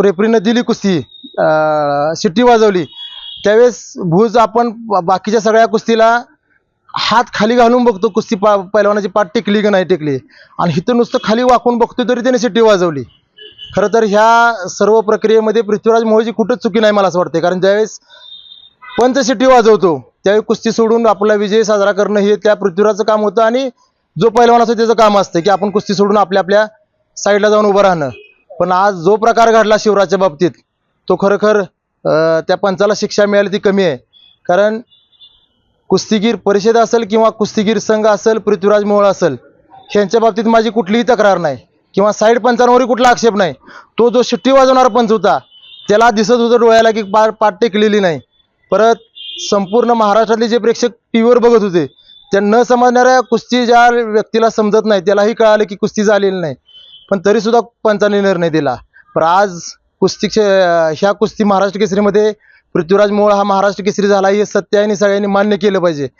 रेफरीनं दिली कुस्ती शिट्टी वाजवली. त्यावेळेस भूज आपण बाकीच्या सगळ्या कुस्तीला हात खाली घालून बघतो कुस्ती पा पैलवानाची पाठ टेकली की नाही टेकली. आणि इथं नुसतं खाली वाकून बघतो तरी त्याने शिट्टी वाजवली. खरं तर ह्या सर्व प्रक्रियेमध्ये पृथ्वीराज मोहोळची कुठंच चुकी नाही मला असं वाटते कारण ज्यावेळेस पंच शिट्टी वाजवतो त्यावेळी कुस्ती सोडून आपला विजय साजरा करणं हे त्या पृथ्वीराजचं काम होतं. आणि जो पैलवान असतो त्याचं काम असतं की आपण कुस्ती सोडून आपल्या आपल्या साईडला जाऊन उभं राहणं. पण आज जो प्रकार घडला शिवराजच्या बाबतीत तो खरोखर त्या पंचाला शिक्षा मिळाली ती कमी आहे. कारण कुस्तीगीर परिषद असेल किंवा कुस्तीगीर संघ असेल पृथ्वीराज मोहोळ असेल ह्यांच्या बाबतीत माझी कुठलीही तक्रार नाही. किंवा साईड पंचांवरही कुठला आक्षेप नाही. तो जो शिट्टी वाजवणारा पंच होता त्याला दिसत होतं डोळ्याला की पा पाठ टेकलेली नाही. परत संपूर्ण महाराष्ट्रातले जे प्रेक्षक टी व्हीवर बघत होते त्या न समजणाऱ्या कुस्ती ज्या व्यक्तीला समजत नाही त्यालाही कळालं की कुस्ती झालेली नाही. पण तरी सुद्धा पंचाने निर्णय दिला. पण आज कुस्ती क्षे- ह्या कुस्ती महाराष्ट्र केसरीमध्ये पृथ्वीराज मोळ हा महाराष्ट्र केसरी झाला हे सत्य आहे आणि सगळ्यांनी मान्य केलं पाहिजे.